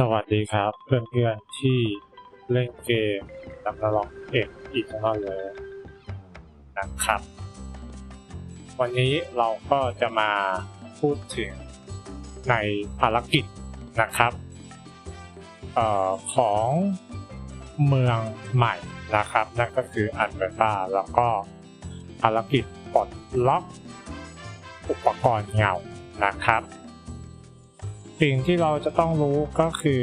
สวัสดีครับ เพื่อนๆที่เล่นเกมนักลองเอกอีกครั้งเลยนะครับ วันนี้เราก็จะมาพูดถึงในภารกิจนะครับออของเมืองใหม่นะครับ นั่นก็คืออันเบต้าแล้วก็ภารกิจปลดล็อกอุปกรณ์เงานะครับ สิ่งที่เราจะต้องรู้ก็คือ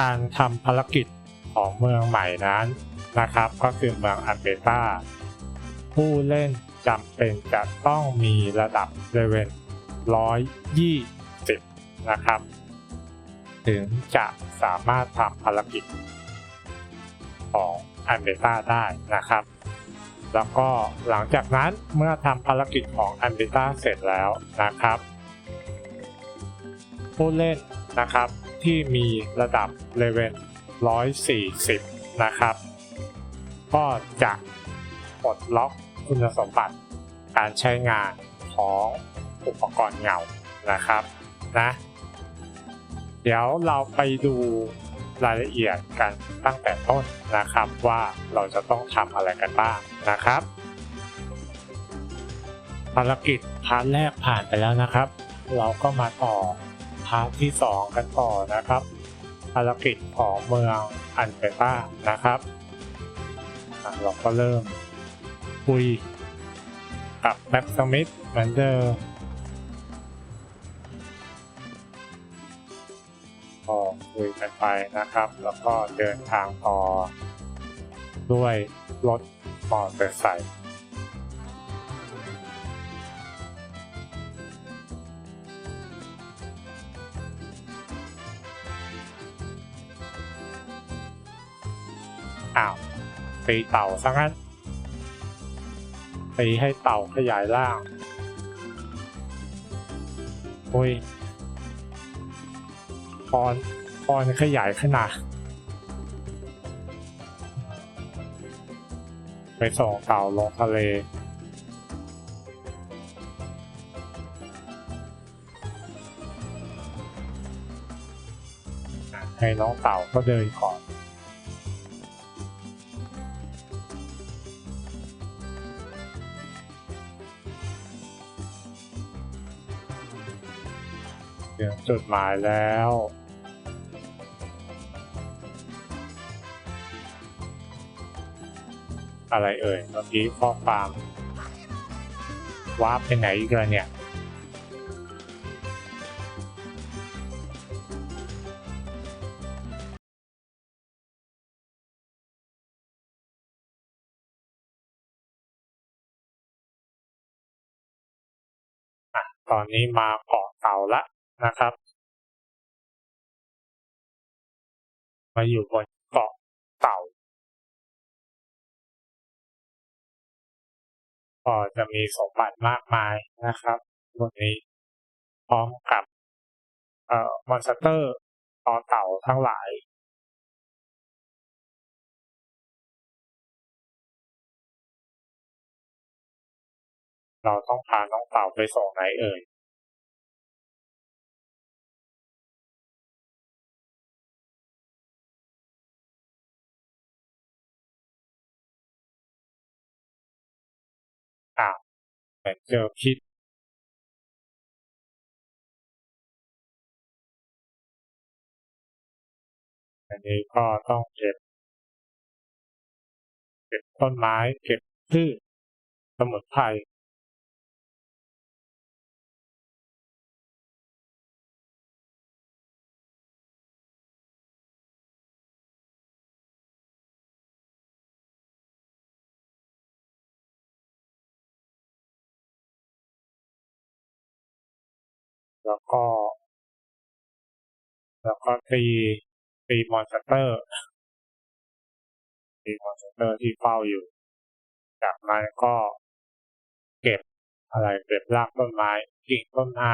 การทำภารกิจของเมืองใหม่นั้นนะครับ ก็คือเมืองอันเบต้าผู้เล่นจำเป็นจะต้องมีระดับเลเวล120 นะครับ ถึงจะสามารถทำภารกิจของอันเบต้าได้นะครับ แล้วก็หลังจากนั้นเมื่อทำภารกิจของอันเบต้าเสร็จแล้วนะครับ ผู้เล่นนะครับที่มีระดับเลเวล140 นะครับ ก็จะปลดล็อกคุณสมบัติการใช้งานของอุปกรณ์เงานะครับนะเดี๋ยวเราไปดูรายละเอียดกันตั้งแต่ต้นนะครับว่าเราจะต้องทำอะไรกันบ้างนะครับ ภารกิจพาร์ทแรกผ่านไปแล้วนะครับ เราก็มาต่อ พาร์ทที่ 2 กันต่อนะครับ ภารกิจของเมืองอันเปต้านะครับเราก็เริ่มคุยกับแบ็กสมิธเหมือนเดิมก็คุยกันไปนะครับ แล้วก็เดินทางต่อด้วยรถมอเตอร์ไซค์ อ้าวตีเต่าซะงั้นตีให้เต่าขยายร่างอุ้ยพรพรขยายขนาดไปส่งเต่าลงทะเลให้น้องเต่าก็เดินก่อน จุดหมายแล้ว อะไรเอ่ยเมื่อกี้ข้อความวาร์ปไปไหนอีกแล้วเนี่ยอะตอนนี้มาเกาะเต่าละ นะครับ มาอยู่บนเกาะเต่าก็จะมีสมบัติมากมายนะครับบนนี้พร้อมกับเอ่อมอนสเตอร์ต่อเต่าทั้งหลาย เราต้องพาน้องเต่าไปส่งไหนเอ่ย เหมือนเจอพิดอันนี้ก็ต้องเก็บ เก็บต้นไม้ เก็บพืชสมุนไพร แล้วก็ แล้วก็ตีตีมอนสเตอร์ตีมอนสเตอร์ที่เฝ้าอยู่ จากนั้นก็เก็บอะไรเก็บรากต้นไม้กิ่งต้นไม้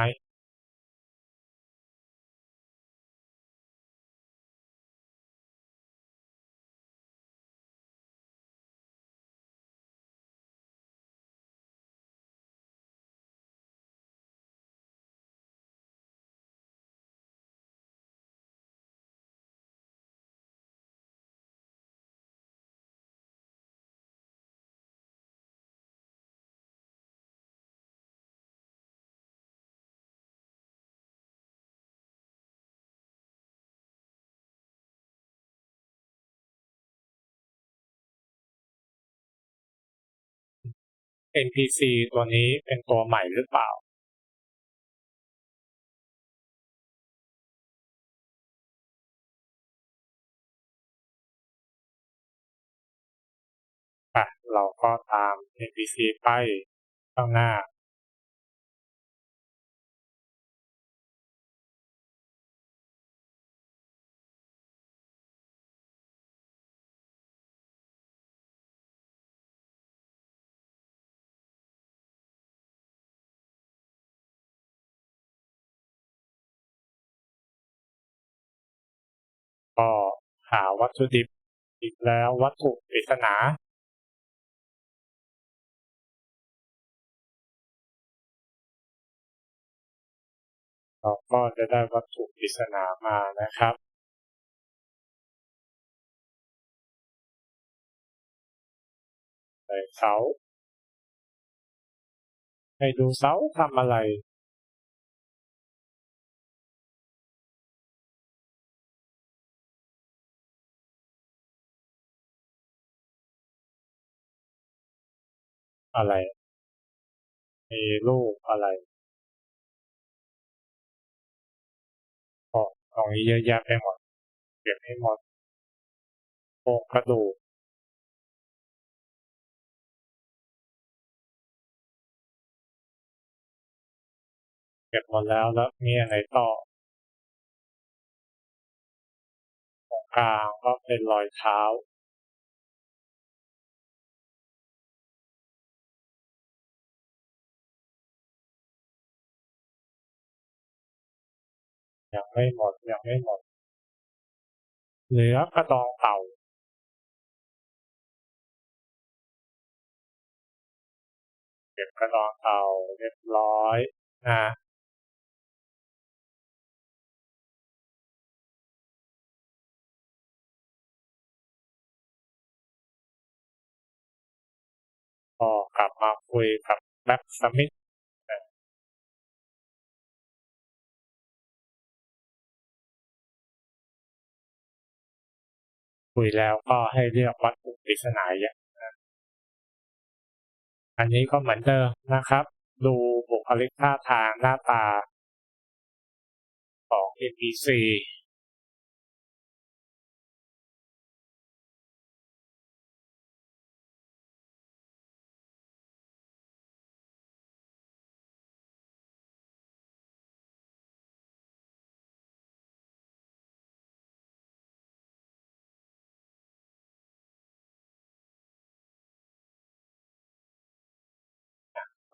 NPC ตัวนี้เป็นตัวใหม่หรือเปล่า อะ เราก็ตาม NPC ไปข้างหน้าาวัตถุดิบ อีกแล้ววัตถุปริศนาเราก็จะได้วัตถุปริศนามานะครับ ใส่เสา ให้ดูเสาทำอะไร อะไร มีรูปอะไรก็ตรงนี้เยอะแยะไปหมดเก็บให้หมดโครงกระดูกเก็บหมดแล้วแล้วมีอะไรต่อตรงกลางก็เป็นรอยเท้า ยังไม่หมดยังไม่หมด เหลือกระดองเต่า เก็บกระดองเต่าเรียบร้อยนะก็กลับมาคุยกับแบ็กสมิธ คุยแล้วก็ให้เรียกวัตถุปริศนาอย่างนั้นอันนี้ก็เหมือนเดิมนะครับ ดูบุคลิกท่าทางหน้าตาของ NPC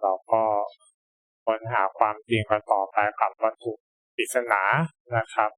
เราก็ค้นหาความจริงกันต่อไปกับวัตถุปริศนานะครับ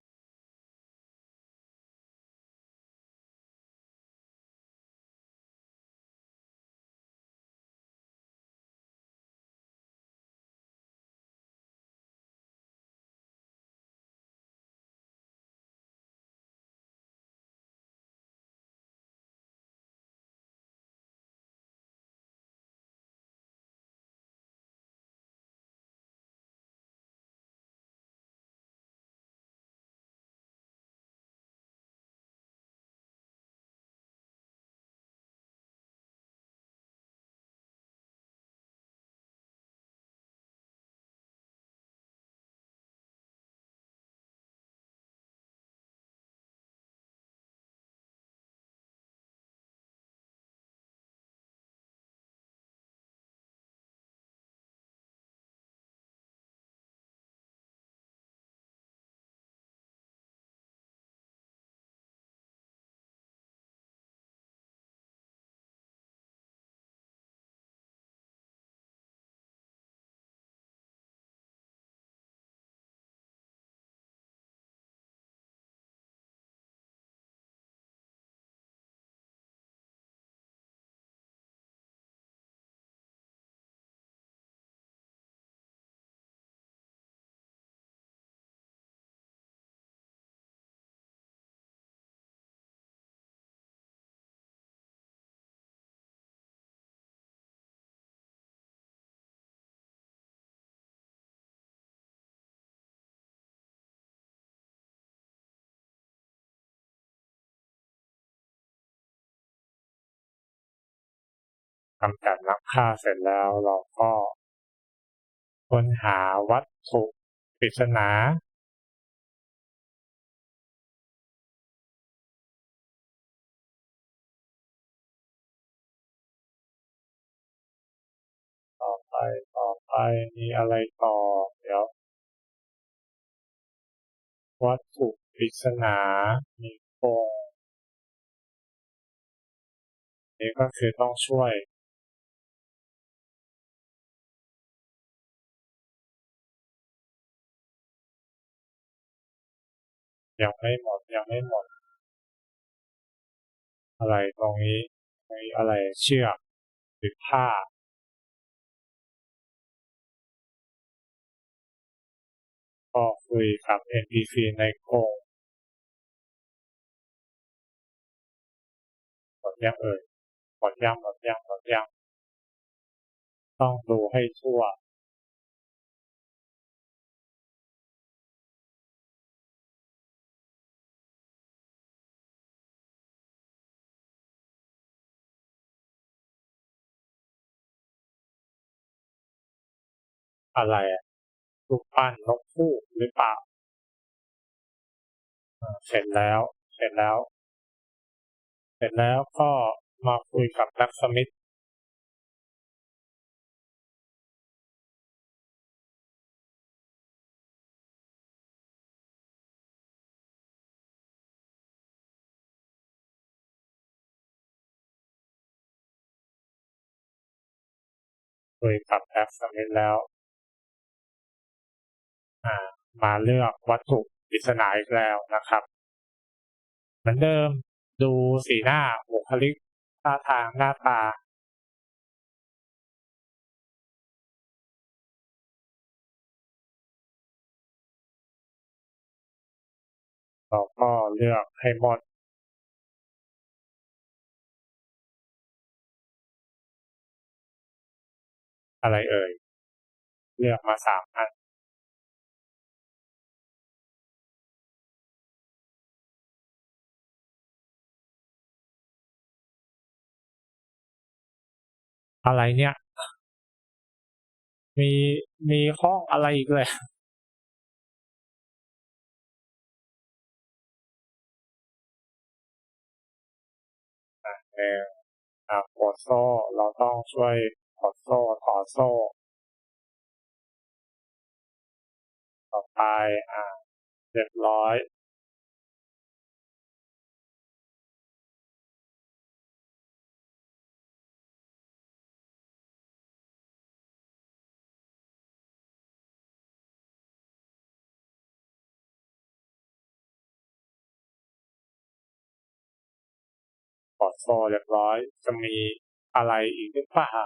กำจัดนักฆ่าเสร็จแล้วเราก็ค้นหาวัตถุปริศนาต่อไปต่อไปมีอะไรต่อ เดี๋ยว วัตถุปริศนา มีโครงนี่ก็คือต้องช่วย ยังไม่หมดยังไม่หมด อะไรตรงนี้มีอะไรเชือกหรือผ้าก็คุยกับ NPC ในโกรงหมดยังเอ่ยหมดยังหมดยังหมดยังต้องดูให้ทั่ว อะไรอะรูปปั้นนกคู่หรือเปล่าเสร็จแล้ว เสร็จแล้ว เสร็จแล้วก็มาคุยกับแบ็กสมิธคุยกับแบ็กสมิธแล้ว มาเลือกวัตถุปริศนาอีกแล้วนะครับ เหมือนเดิมดูสีหน้าบุคลิกท่าทางหน้าตาเราก็เลือกให้หมด อะไรเอ่ย เลือกมาสามอัน อะไรเนี่ย มีมีห้องอะไรอีกเลยอะหนึ่งอะปลดโซ่เราต้องช่วยปลดโซ่ถอดโซ่ ต่อไปอะเรียบร้อย ปลดโซ่เรียบร้อย จะมีอะไรอีกหรือเปล่า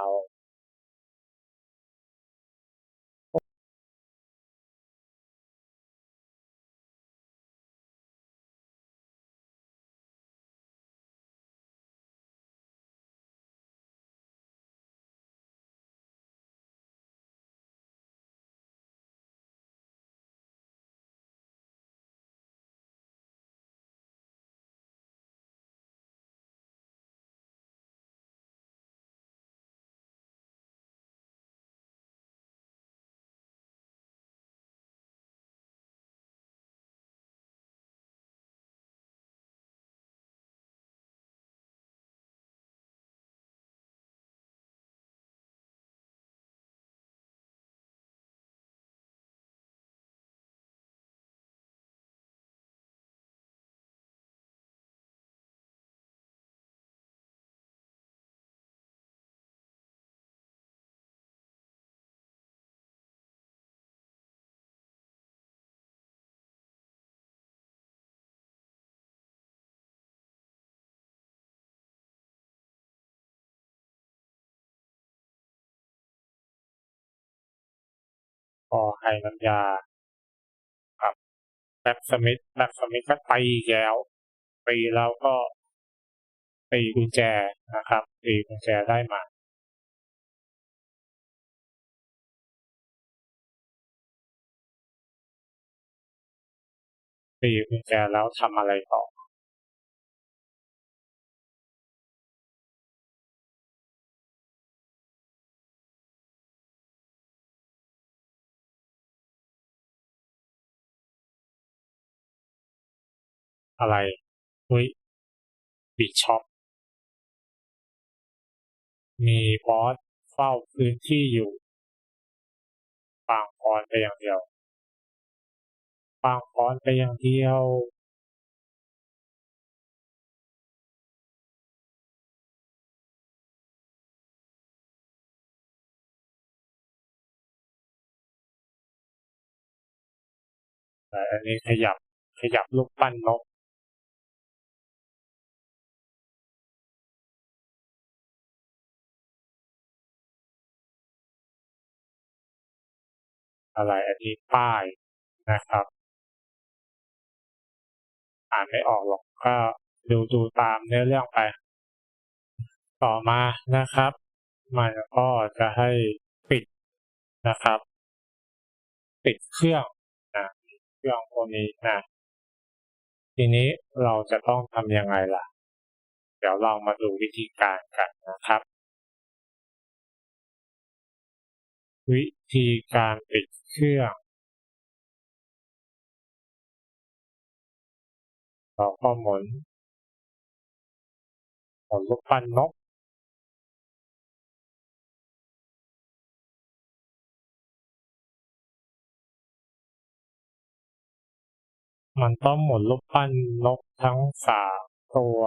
อให้น้ำยาครับแบ็กสมิธแบ็กสมิธก็ตีแล้วตีแล้วก็ตีกุญแจนะครับตีกุญแจได้มาตีกุญแจแล้วทำอะไรต่อ อะไร เฮ้ยบิช็อปมีบอสเฝ้าพื้นที่อยู่ปางพรไปอย่างเดียวปางพรไปอย่างเดียว แต่อันนี้ขยับขยับลูกปั้นนก อะไร อันนี้ป้ายนะครับ อ่านไม่ออกหรอกก็ดูดูตามเนื้อเรื่องไป ต่อมานะครับ มันก็จะให้ปิดนะครับ ปิดเครื่องนะเครื่องพวกนี้นะทีนี้เราจะต้องทำยังไงล่ะ เดี๋ยวเรามาดูวิธีการกันนะครับ วิธีการปิด เครื่องเราก็หมุนหมุนลูกปั้นนกมันต้องหมุนลูกปั้นนกทั้งสามตัว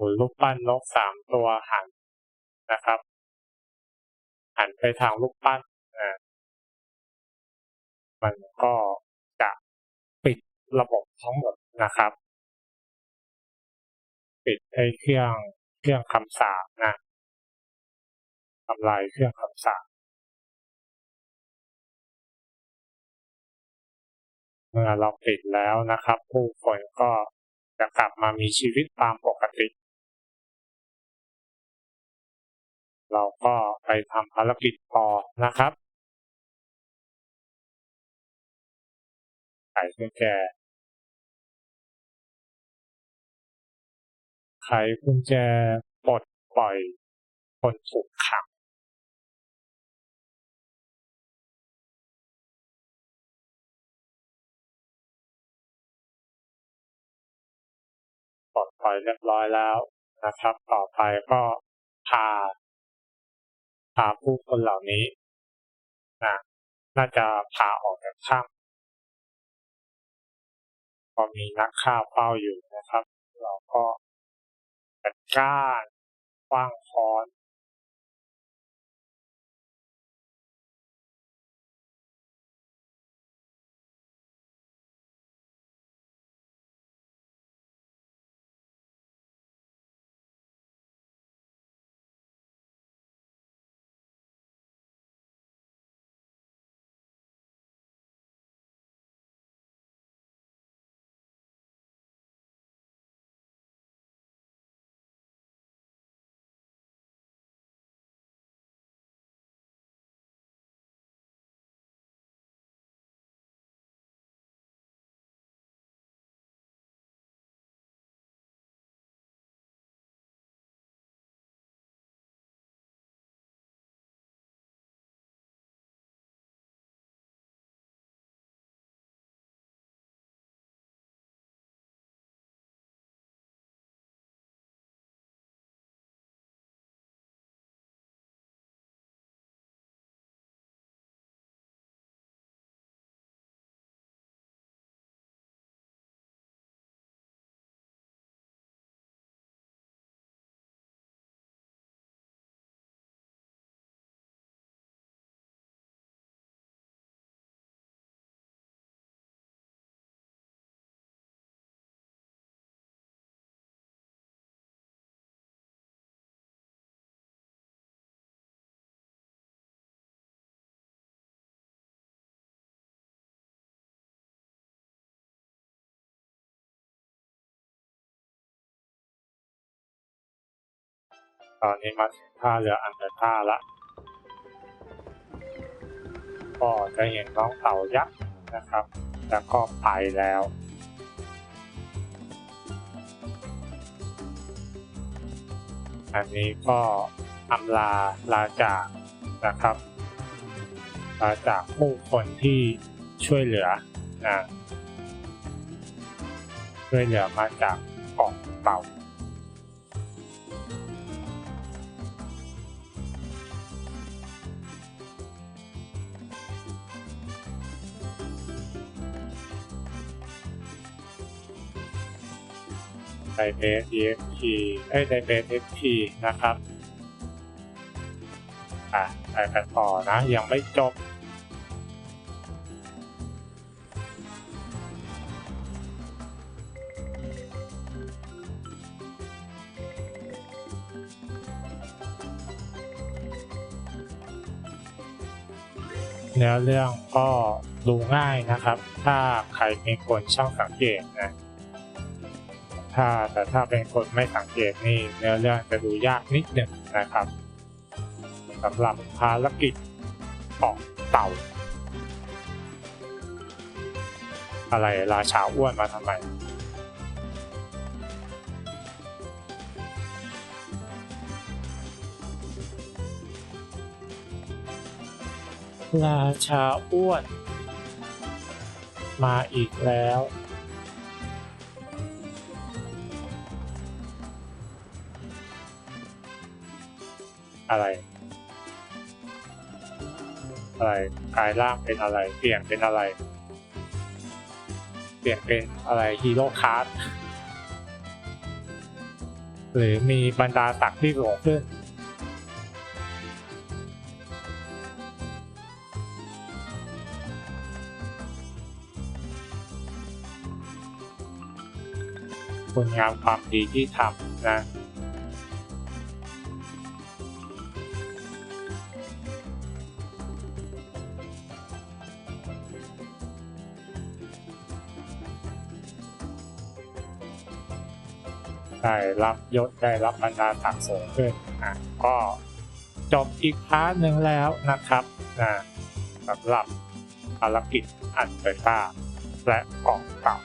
มุนลูกปั้นนกสามตัวหันนะครับ หันไปทางลูกปั้นนะมันก็จะปิดระบบทั้งหมดนะครับ ปิดไอ้เครื่องเครื่องคำสาปนะทำลายเครื่องคำสาปเมื่อเราปิดแล้วนะครับ ผู้คนก็จะกลับมามีชีวิตตามปกติ เราก็ไปทำภารกิจต่อนะครับไขกุญแจไขกุญแจปลดปล่อยคนถูกขังปลดปล่อยเรียบร้อยแล้วนะครับ ต่อไปก็พา พาผู้คนเหล่านี้นะน่าจะพาออกจากถ้ำพอมีนักฆ่าเฝ้าอยู่นะครับ เราก็จัดการคว้างค้อน ตอนนี้มาถึงท่าเรืออันเดอร์ท่าละ ก็จะเห็นน้องเต่ายักษ์นะครับ แล้วก็ไปแล้วอันนี้ก็อำลาลาจากนะครับมาจากผู้คนที่ช่วยเหลือนะช่วยเหลือมาจากเกาะเต่า ไดเบส EXP เอ้ยไดเบส XP นะครับอะไปกันต่อนะ ยังไม่จบเนื้อเรื่องก็ดูง่ายนะครับ ถ้าใครเป็นคนช่างสังเกตนะ ถ้าแต่ถ้าเป็นคนไม่สังเกตนี่เนื้อเรื่องจะดูยากนิดหนึ่งนะครับสำหรับภารกิจเกาะเต่า อะไรราชาอ้วนมาทำไมราชาอ้วน มาอีกแล้ว อะไร อะไรกลายร่างเป็นอะไร เปลี่ยนเป็นอะไร เปลี่ยนเป็นอะไรฮีโร่คาร์ดหรือมีบรรดาศักดิ์ที่สูงขึ้นคุณงามความดีที่ทำนะ ได้รับยศได้รับบรรดาศักดิ์สูงขึ้นอะก็จบอีกพาร์ทหนึ่งแล้วนะครับนะสำหรับภารกิจอันเบต้าและกองเก่า